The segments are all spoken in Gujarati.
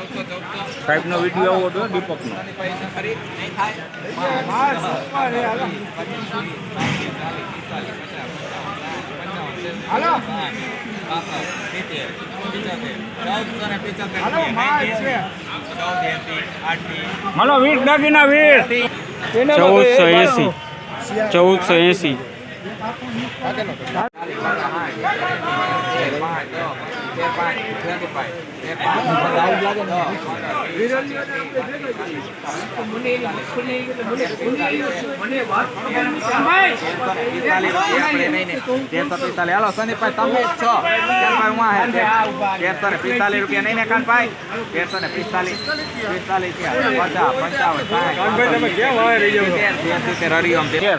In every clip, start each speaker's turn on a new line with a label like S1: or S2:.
S1: સાહેબનો વીડિયો આવો હતો દીપકનો.
S2: હાલો હાલો
S1: દાગીના
S3: ચૌદસો એસી. ચૌદસો એસી.
S4: હાલો સનીભાઈ તમે જ છો તેરસો ને. પિસ્તાલીસ રૂપિયા નહીં ને કાનભાઈ તેરસો ને પિસ્તાલીસ. પિસ્તાલીસ પચાસ પંચાવન સિત્તેર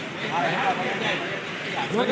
S2: માલ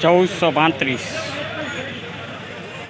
S3: ચૌદસો પાંત્રીસ.